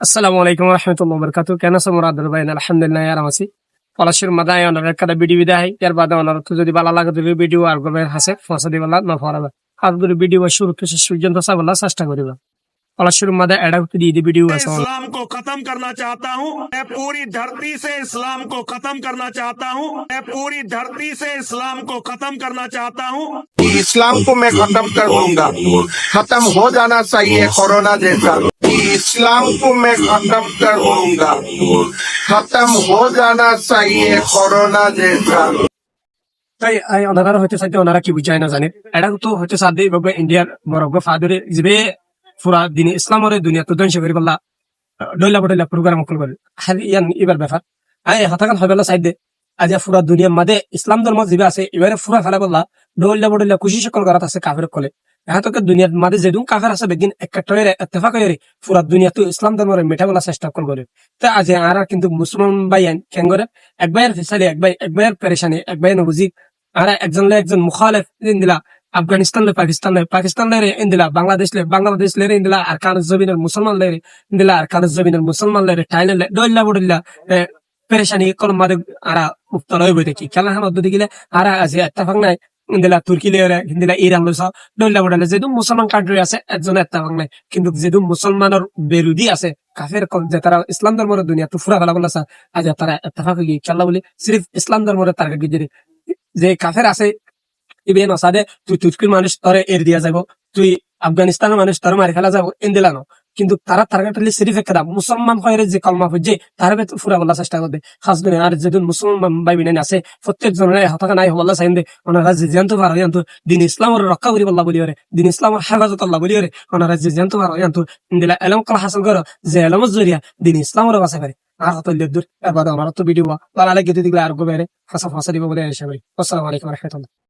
আসসালামু আলাইকুম রহমতুল্লাহ বরকাত কেন আছে মুরাদুল ভাই আলহামদুলিল্লাহ আরাম আছি পলাশির মাদায় অনার একটা ভিডিও বিদায় এর বাদে অনার তো যদি ভালো লাগে যদি ভিডিও আর করবে হাসে ফসা দিবেলা না ফরাবে আর যদি ভিডিও শুরু থেকে শেষ পর্যন্ত চাবলা চেষ্টা করিবা পলাশির মাদায় এডা দিয়ে দি ভিডিও আছে इस्लाम को खत्म करना चाहता हूँ मैं पूरी धरती से इस्लाम को खत्म करना चाहता हूँ मैं पूरी धरती से इस्लाम को खत्म करना चाहता हूँ इस्लाम को मैं खत्म कर दूंगा खत्म हो जाना चाहिए कोरोना जैसा इस्लाम को मैं खत्म कर दूंगा खत्म हो जाना चाहिए कोरोना जैसा তাই এই ওনারা হয়তো চাইতে ওনারা কি বুঝায় না জানে এটা তো হয়তো সাদে ভাবে ইন্ডিয়ার বরফ ফাদরে যে পুরা দিন ইসলামরে দুনিয়া তো ধ্বংস করি বললা ডইলা বডইলা প্রোগ্রাম মুকুল করে খালি ইয়ান এবার ব্যাপার আই হতাকান হয় বেলা সাইড দে আজ পুরা দুনিয়ার মাঝে ইসলাম ধর্ম যিবা আছে এবারে পুরা ফেলা বললা ডইলা বডইলা খুশি সকল করাত আছে কাফের কলে এহাতকে দুনিয়ার মাঝে যেদুম কাফের আছে বেগিন একটা এত্তেফাক হয়ে পুরা দুনিয়া তো ইসলাম ধর্মের মেঠা বলা চেষ্টা কল করে তা আজ আর কিন্তু মুসলমান ভাইয়ান কেন করে এক ভাইয়ের ফিসালি এক ভাই এক ভাইয়ের পেরেশানি এক বুঝি আর একজন লে একজন মুখালেফ দিলা আফগানিস্তান লে পাকিস্তান লে পাকিস্তান লে ইন্দিলা বাংলাদেশ লে বাংলাদেশ লে ইন্দিলা আর কান জমিনের মুসলমান লে ইন্দিলা আর কান জমিনের মুসলমান লে টাইলে লে দইলা বড়িলা পেরেশানি কলম মাদে আরা মুক্ত লয় বই দেখি খেলা হামত দিলে আর আছে এত্তাফাক নাই ইন্দিলা তুর্কি লে ইন্দিলা ইরান লে দইলা বড়িলা যেহেতু মুসলমান কান্ট্রি আছে একজন এত্তাফাক নাই কিন্তু যেহেতু মুসলমানের বিরোধী আছে কাফের যে তারা ইসলাম ধর্মের দুনিয়া তো ফুরা ফেলা বলা আজ তারা এত্তাফাক গিয়ে খেলা বলে সিরিফ ইসলাম ধর্মের টার্গেট গিয়ে যে কাফের আছে ইবে নসাদে তুই তুর্কির মানুষ তরে এর দিয়া যাব তুই আফগানিস্তানের মানুষ তোর মারি ফেলা যাব ইন্দিলানো কিন্তু তারা টার্গেট হলে সিরিফ একটা মুসলমান হয় যে কলমা হচ্ছে তার ভেতর ফুরা বলার চেষ্টা করবে। খাস করে আর যেদিন মুসলমান ভাই বোন আছে, প্রত্যেক জনের হতাকা নাই হল্লা চাইন দে ওনারা যে জানতে পারো জানতো দিন ইসলামের রক্ষা করি বল্লা বলি ওরে। দিন ইসলামের হেফাজত আল্লাহ বলি ওরে। ওনারা যে জানতে পারো জানতো ইন্দিলা এলম কলা হাসিল করো, যে এলমের জরিয়া, দিন ইসলামের বাঁচা পারে। আর হত দূর এবার আমার তো ভিডিও ভালো লাগে দিলে আর গোবেরে, ফাঁসা ফাঁসা দিব বলে এসে আসসালামু আলাইকুম রহমতুল্লাহ।